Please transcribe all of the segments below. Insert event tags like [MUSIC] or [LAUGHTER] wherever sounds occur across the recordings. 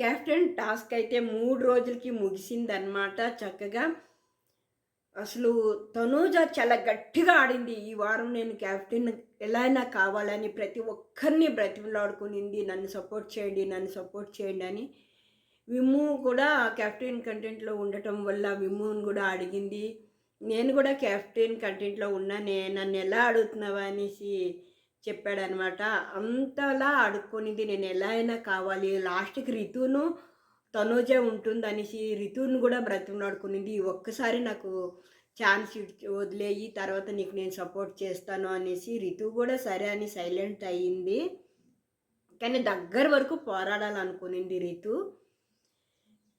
Captain task అయితే మూడు రోజులకి ముగిసిందనమాట చక్కగా అసలు తనూజ చాలా గట్టిగా ఆడింది. ఈ వారం నేను కెప్టెన్ ఎలా అయినా కావాలని ప్రతి ఒక్కరిని బ్రతిమలాడుకునింది. నన్ను సపోర్ట్ చేయండి నన్ను సపోర్ట్ చేయండి అని విమ్ము కూడా కెప్టెన్ కంటెంట్లో ఉండటం వల్ల విమ్ముని కూడా అడిగింది. నేను కూడా కెప్టెన్ కంటెంట్లో ఉన్నానే నన్ను ఎలా అడుగుతున్నావా? అనేసి చెప్పాడనమాట. అంతలా అడుక్కొనింది నేను ఎలా అయినా కావాలి. లాస్ట్కి రితును ఉంటుంది ఉంటుందనేసి రితువును కూడా బ్రతిమలాడుకునింది. ఒక్కసారి నాకు ఛాన్స్ వదిలేయి తర్వాత నీకు నేను సపోర్ట్ చేస్తాను అనేసి రితు కూడా సరే అని సైలెంట్ అయ్యింది. కానీ దగ్గర వరకు పోరాడాలనుకునింది రితు.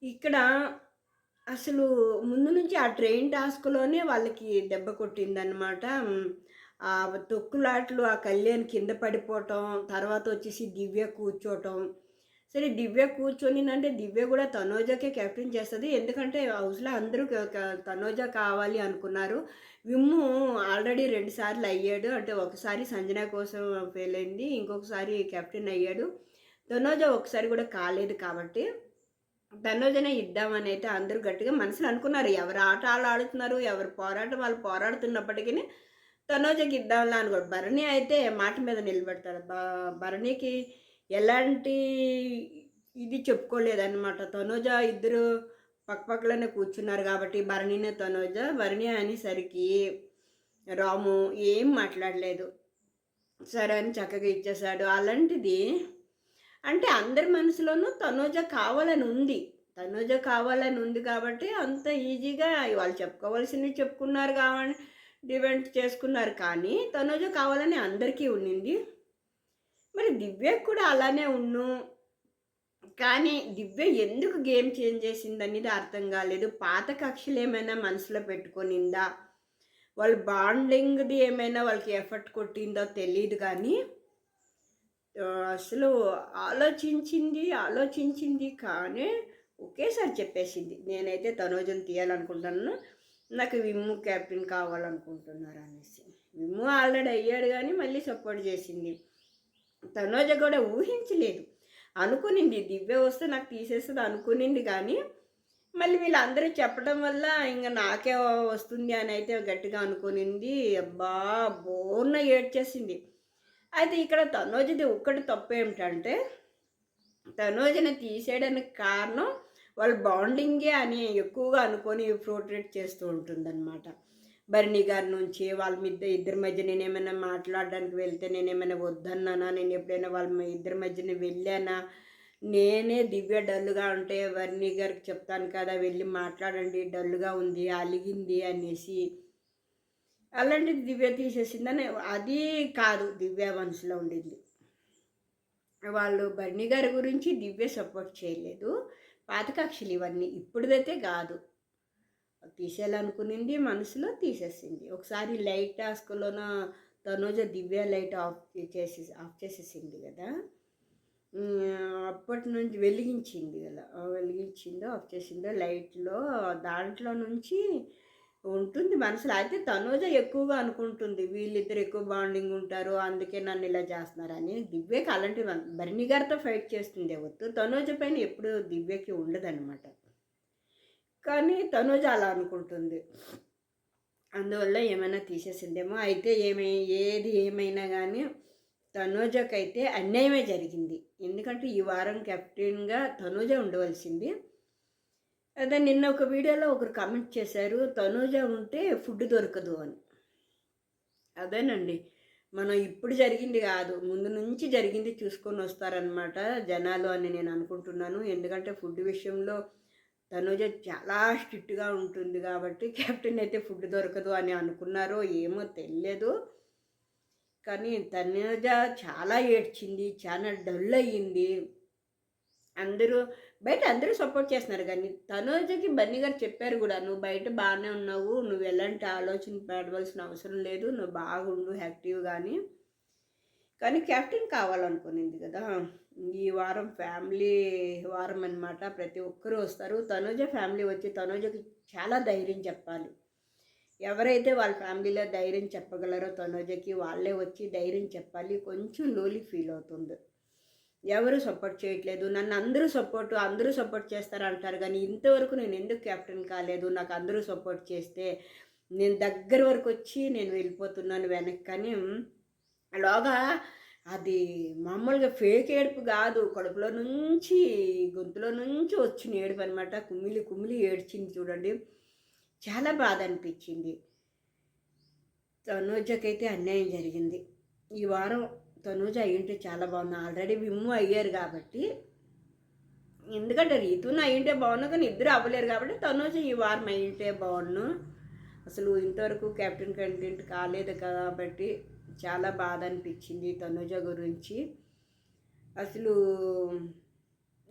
ఇక్కడ అసలు ముందు నుంచి ఆ ట్రైన్ టాస్క్లోనే వాళ్ళకి దెబ్బ కొట్టిందనమాట. ఆ తొక్కులాట్లు ఆ కళ్యాణ్ కింద పడిపోవటం తర్వాత వచ్చేసి దివ్య కూర్చోవటం. సరే దివ్య కూర్చొని అంటే దివ్య కూడా తనోజకే కెప్టెన్ చేస్తుంది. ఎందుకంటే హౌస్లో అందరూ తనోజా తనోజ కావాలి అనుకున్నారు. విమ్ము ఆల్రెడీ రెండు సార్లు అయ్యాడు. అంటే ఒకసారి సంజన కోసం ఫెయిల్ అయింది. ఇంకొకసారి కెప్టెన్ అయ్యాడు. తనోజ ఒకసారి కూడా కాలేదు కాబట్టి తనోజనే ఇద్దామని అయితే అందరూ గట్టిగా మనసులో అనుకున్నారు. ఎవరు ఆట వాళ్ళు ఆడుతున్నారు? ఎవరు పోరాటం? వాళ్ళు పోరాడుతున్నప్పటికీ తనోజకి ఇద్దాంలా అనుకోడు భరణి అయితే మాట మీద నిలబెడతారు. భరణికి ఎలాంటి ఇది చెప్పుకోలేదన్నమాట. తనోజ ఇద్దరు పక్కపక్కలోనే కూర్చున్నారు కాబట్టి భరణినే తనోజ భరణి అనేసరికి రాము ఏం మాట్లాడలేదు. సరే అని చక్కగా ఇచ్చేసాడు అలాంటిది అంటే అందరి మనసులోనూ తనోజ కావాలని ఉంది. తనోజ కావాలని ఉంది కాబట్టి అంత ఈజీగా వాళ్ళు చెప్పుకోవాల్సినవి చెప్పుకున్నారు కాబట్టి డివెంట్ చేసుకున్నారు కానీ తనోజ కావాలని అందరికీ ఉండింది మరి దివ్య కూడా అలానే ఉన్ను. కానీ దివ్య ఎందుకు గేమ్ చేంజ్ చేసింది అనేది అర్థం కాలేదు. పాత కక్షలు ఏమైనా మనసులో పెట్టుకొనిందా? వాళ్ళ బాండింగ్ది ఏమైనా వాళ్ళకి ఎఫర్ట్ కొట్టిందో తెలియదు కానీ అసలు ఆలోచించింది ఆలోచించింది కానీ ఒకేసారి చెప్పేసింది. నేనైతే తనోజను తీయాలనుకుంటున్నాను. నాకు విమ్ము క్యాప్టెన్ కావాలనుకుంటున్నారు అనేసి విమ్ము ఆల్రెడీ అయ్యాడు కానీ మళ్ళీ సపోర్ట్ చేసింది. తనోజ కూడా ఊహించలేదు. అనుకునింది. దివ్య వస్తే నాకు తీసేస్తుంది అనుకునింది కానీ మళ్ళీ వీళ్ళందరూ చెప్పడం వల్ల ఇంకా నాకే వస్తుంది అని అయితే గట్టిగా అనుకునింది. అబ్బా బోర్న ఏడ్చేసింది. అయితే ఇక్కడ తనోజది ఒక్కటి తప్పు ఏమిటంటే తనోజని తీసేయడానికి కారణం వాళ్ళు బాండింగే అని ఎక్కువగా అనుకొని ఫ్రోట్రేట్ చేస్తూ ఉంటుందన్నమాట. బర్ణి గారి నుంచి వాళ్ళ మీద ఇద్దరి మధ్య నేను ఏమైనా మాట్లాడడానికి వెళ్తే నేను ఏమైనా వద్దన్నానా? నేను ఎప్పుడైనా వాళ్ళ ఇద్దరి మధ్యన వెళ్ళానా? నేనే దివ్య డల్లుగా ఉంటే వర్ణి గారికి చెప్తాను కదా వెళ్ళి మాట్లాడండి డల్లుగా ఉంది అలిగింది అనేసి. అలాంటిది దివ్య తీసేసిందని అది కాదు దివ్య మనసులో ఉండింది. వాళ్ళు బర్ణి గారి గురించి దివ్య సపోర్ట్ చేయలేదు. పాత కక్షలు ఇవన్నీ ఇప్పుడుదైతే కాదు. తీసేయాలనుకునింది మనసులో తీసేసింది. ఒకసారి లైట్ టాస్క్లోన తనూజ దివ్య లైట్ ఆఫ్ చేసి ఆఫ్ చేసేసింది కదా. అప్పటి నుంచి వెలిగించింది కదా. వెలిగించిందో ఆఫ్ చేసిందో లైట్లో దాంట్లో నుంచి ఉంటుంది మనసులో. అయితే తనూజ ఎక్కువగా అనుకుంటుంది వీళ్ళిద్దరు ఎక్కువ బాండింగ్ ఉంటారు అందుకే నన్ను ఇలా చేస్తున్నారని దివ్యకి అలాంటి భరణి గారితో ఫైట్ చేస్తుంది వద్దు తనూజ పైన ఎప్పుడు దివ్యకి ఉండదన్నమాట. కానీ తనూజ అలా అనుకుంటుంది. అందువల్ల ఏమైనా తీసేసిందేమో. అయితే ఏమై ఏది ఏమైనా కానీ తనూజకైతే అన్యాయమే జరిగింది. ఎందుకంటే ఈ వారం కెప్టెన్గా తనూజ ఉండవలసింది. అదే నిన్న ఒక వీడియోలో ఒకరు కామెంట్ చేశారు తనూజ ఉంటే ఫుడ్ దొరకదు అని. అదేనండి. మనం ఇప్పుడు జరిగింది కాదు ముందు నుంచి జరిగింది చూసుకొని వస్తారనమాట జనాలు అని నేను అనుకుంటున్నాను. ఎందుకంటే ఫుడ్ విషయంలో తనుజ చాలా స్ట్రిక్ట్గా ఉంటుంది కాబట్టి [LAUGHS] కెప్టెన్ అయితే ఫుడ్ దొరకదు అని అనుకున్నారో ఏమో తెలియదు. కానీ తనుజ చాలా ఏడ్చింది చాలా డల్ అయ్యింది. అందరూ బయట అందరూ సపోర్ట్ చేస్తున్నారు కానీ తనోజకి బన్నీ గారు చెప్పారు కూడా నువ్వు బయట బాగానే ఉన్నావు నువ్వు ఎలాంటి ఆలోచన పడవలసిన అవసరం లేదు నువ్వు బాగుండు యాక్టివ్ కానీ కానీ కెప్టెన్ కావాలనుకునింది కదా. ఈ వారం ఫ్యామిలీ వారం అన్నమాట. ప్రతి ఒక్కరూ వస్తారు. తనోజ ఫ్యామిలీ వచ్చి తనోజకి చాలా ధైర్యం చెప్పాలి. ఎవరైతే వాళ్ళ ఫ్యామిలీలో ధైర్యం చెప్పగలరో తనోజకి వాళ్ళే వచ్చి ధైర్యం చెప్పాలి. కొంచెం లోలీ ఫీల్ అవుతుంది. ఎవరు సపోర్ట్ చేయట్లేదు. నన్ను అందరూ సపోర్ట్ అందరూ సపోర్ట్ చేస్తారు అంటారు కానీ ఇంతవరకు నేను ఎందుకు కెప్టెన్ కాలేదు? నాకు అందరూ సపోర్ట్ చేస్తే నేను దగ్గర వరకు వచ్చి నేను వెళ్ళిపోతున్నాను వెనక్కి కానీ అలాగా అది మామూలుగా ఫేక్ ఏడుపు కాదు. కడుపులో నుంచి గొంతులో నుంచి వచ్చిన ఏడుపు అనమాట కుమిలి కుమిలి ఏడ్చింది చూడండి. చాలా బాధ అనిపించింది. తనూజకైతే అన్యాయం జరిగింది. ఈ వారం తనూజ అయ్యుంటే చాలా బాగుంది. ఆల్రెడీ విమ్ము అయ్యారు కాబట్టి. ఎందుకంటే రీతును అయ్యుంటే బాగున్నా కానీ ఇద్దరు అవ్వలేరు కాబట్టి తనూజ ఈ వారం అయ్యింటే బాగుండు. అసలు ఇంతవరకు కెప్టెన్ కంటెంట్ కాలేదు కాబట్టి చాలా బాధ అనిపించింది తనూజ గురించి. అసలు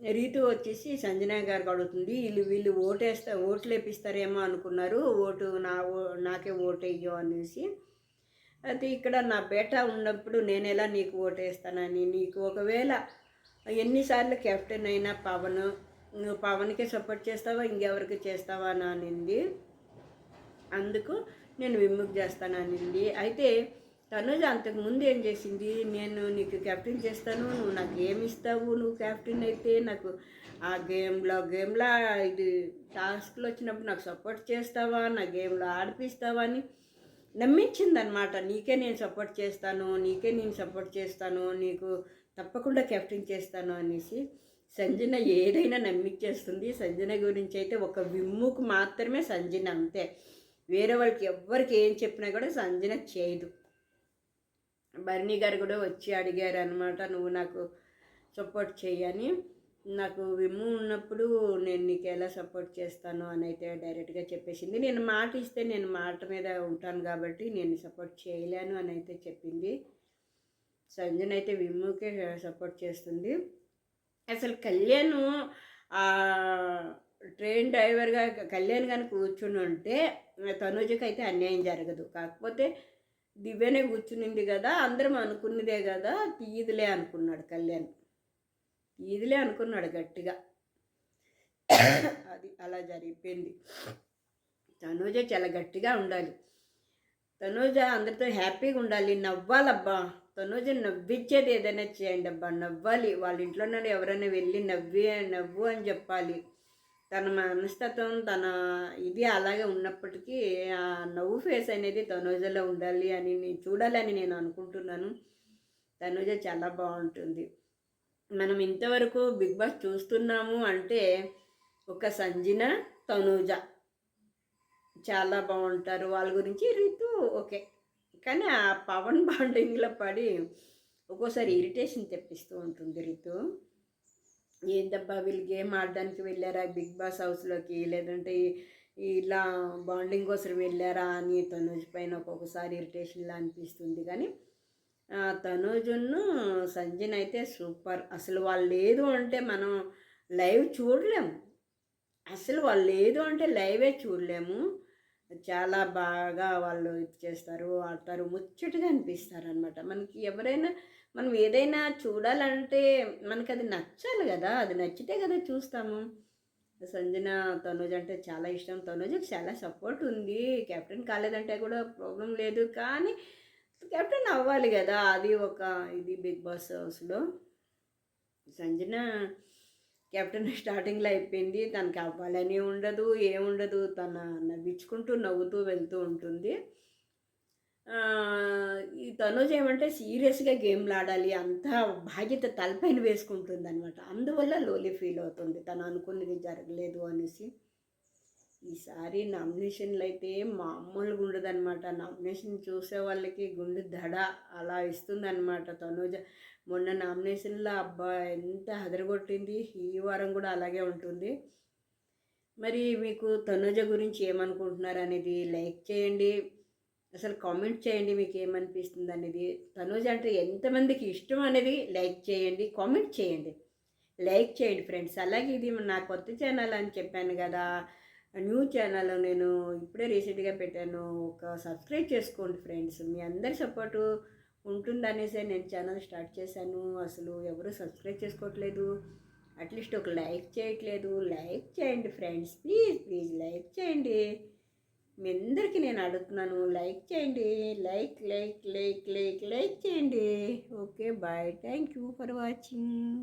రీతు వచ్చేసి సంజన గారికి అడుగుతుంది వీళ్ళు వీళ్ళు ఓటేస్తా ఓట్లు వేపిస్తారేమో అనుకున్నారు. ఓటు నా ఓ నాకే ఓటు వేయో అనేసి. అయితే ఇక్కడ నా బేట ఉన్నప్పుడు నేను ఎలా నీకు ఓటేస్తానని నీకు ఒకవేళ ఎన్నిసార్లు కెప్టెన్ అయినా పవన్ నువ్వు పవన్కే సపోర్ట్ చేస్తావా ఇంకెవరికి చేస్తావా అని అనింది. అందుకు నేను విముక్ చేస్తాను అనింది. అయితే తనుజ అంతకు ముందు ఏం చేసింది? నేను నీకు కెప్టెన్ చేస్తాను నువ్వు నాకు ఏమి ఇస్తావు? నువ్వు కెప్టెన్ అయితే నాకు ఆ గేమ్లో గేమ్లో ఇది టాస్క్లు వచ్చినప్పుడు నాకు సపోర్ట్ చేస్తావా? నా గేమ్లో ఆడిపిస్తావా అని నమ్మించిందనమాట నీకే నేను సపోర్ట్ చేస్తాను నీకే నేను సపోర్ట్ చేస్తాను నీకు తప్పకుండా కెప్టెన్ చేస్తాను అనేసి సంజన ఏదైనా నమ్మించేస్తుంది సంజన గురించి అయితే ఒక విమ్ముకు మాత్రమే సంజన అంతే. వేరే వాళ్ళకి ఎవ్వరికి ఏం చెప్పినా కూడా సంజన చేయదు. బర్నీ గారు కూడా వచ్చి అడిగారు అనమాట నువ్వు నాకు సపోర్ట్ చేయని నాకు విమ్ము ఉన్నప్పుడు నేను నీకు ఎలా సపోర్ట్ చేస్తాను అని అయితే డైరెక్ట్గా చెప్పేసింది. నేను మాట ఇస్తే నేను మాట మీద ఉంటాను కాబట్టి నేను సపోర్ట్ చేయలేను అని అయితే చెప్పింది. సంజన అయితే విమ్ముకే సపోర్ట్ చేస్తుంది. అసలు కళ్యాణ్ ట్రైన్ డ్రైవర్గా కళ్యాణ్ కానీ కూర్చుని ఉంటే తనుజకి అయితే అన్యాయం జరగదు. కాకపోతే దివ్యనే కూర్చునింది కదా అందరం అనుకున్నదే కదా తీయదులే అనుకున్నాడు కళ్యాణ్. ఇదిలే అనుకున్నాడు గట్టిగా. అది అలా జరిగిపోయింది. తనూజ చాలా గట్టిగా ఉండాలి. తనూజ అందరితో హ్యాపీగా ఉండాలి. నవ్వాలబ్బా. తనూజ నవ్వించేది ఏదైనా చేయండి అబ్బా. నవ్వాలి. వాళ్ళ ఇంట్లో నుండి ఎవరైనా వెళ్ళి నవ్వి నవ్వు అని చెప్పాలి. తన మనస్తత్వం తన ఇది అలాగే ఉన్నప్పటికీ ఆ నవ్వు ఫేస్ అనేది తనూజలో ఉండాలి అని నేను చూడాలని నేను అనుకుంటున్నాను. తనూజ చాలా బాగుంటుంది. మనం ఇంతవరకు బిగ్ బాస్ చూస్తున్నాము అంటే ఒక సంజన తనూజ. చాలా బాగుంటారు. వాళ్ళ గురించి రీతు ఓకే. కానీ ఆ పవన్ [LAUGHS] బాండింగ్లో పడి ఒక్కోసారి ఇరిటేషన్ తెప్పిస్తూ ఉంటుంది రీతు. ఏందబ్బా వీళ్ళు గేమ్ ఆడడానికి వెళ్ళారా బిగ్ బాస్ హౌస్లోకి? లేదంటే ఇలా బాండింగ్ కోసం వెళ్ళారా అని తనుజ్ పైన ఒక్కొక్కసారి ఇరిటేషన్లా అనిపిస్తుంది. కానీ తనుజును సంజన్ అయితే సూపర్. అసలు వాళ్ళు లేదు అంటే మనం లైవ్ చూడలేము. అసలు వాళ్ళు లేదు అంటే లైవే చూడలేము. చాలా బాగా వాళ్ళు ఇది చేస్తారు ఆడతారు ముచ్చటగా అనిపిస్తారు అనమాట మనకి ఎవరైనా మనం ఏదైనా చూడాలంటే మనకి అది నచ్చాలి కదా అది నచ్చితే కదా చూస్తాము. సంజన తనుజ్ అంటే చాలా ఇష్టం. తనుజ్కి చాలా సపోర్ట్ ఉంది. కెప్టెన్ కాలేదంటే కూడా ప్రాబ్లం లేదు. కానీ కెప్టెన్ అవ్వాలి కదా అది ఒక ఇది బిగ్ బాస్ హౌస్లో. సంజన కెప్టెన్ స్టార్టింగ్లో అయిపోయింది తనకి అవ్వాలని ఉండదు ఏముండదు తన నవ్వించుకుంటూ నవ్వుతూ వెళ్తూ ఉంటుంది. ఈ తనుజ్ ఏమంటే సీరియస్గా గేమ్లు ఆడాలి అంతా బాధ్యత తలపైన వేసుకుంటుంది అనమాట అందువల్ల లోలీ ఫీల్ అవుతుంది తను అనుకున్నది జరగలేదు అనేసి. ఈసారి నామినేషన్లు అయితే మామూలుగా ఉండదన్నమాట. నామినేషన్ చూసే వాళ్ళకి గుండె దడ అలా ఇస్తుందన్నమాట. తనుజ మొన్న నామినేషన్లో అబ్బా ఎంత హదరగొట్టింది. ఈ వారం కూడా అలాగే ఉంటుంది. మరి మీకు తనుజ గురించి ఏమనుకుంటున్నారు అనేది లైక్ చేయండి. అసలు కామెంట్ చేయండి మీకు ఏమనిపిస్తుంది అనేది. తనుజ అంటే ఎంతమందికి ఇష్టం అనేది లైక్ చేయండి కామెంట్ చేయండి. లైక్ చేయండి ఫ్రెండ్స్. అలాగే ఇది నా కొత్త ఛానల్ అని చెప్పాను కదా. న్యూ ఛానల్ నేను ఇప్పుడే రీసెంట్గా పెట్టాను. ఒక సబ్స్క్రైబ్ చేసుకోండి ఫ్రెండ్స్. మీ అందరి సపోర్టు ఉంటుందనేసే నేను ఛానల్ స్టార్ట్ చేశాను. అసలు ఎవరు సబ్స్క్రైబ్ చేసుకోవట్లేదు. అట్లీస్ట్ ఒక లైక్ చేయట్లేదు. లైక్ చేయండి ఫ్రెండ్స్. ప్లీజ్ ప్లీజ్ లైక్ చేయండి. మీ అందరికీ నేను అడుగుతున్నాను లైక్ చేయండి. Like like like like like చేయండి. Okay bye. Thank you for watching.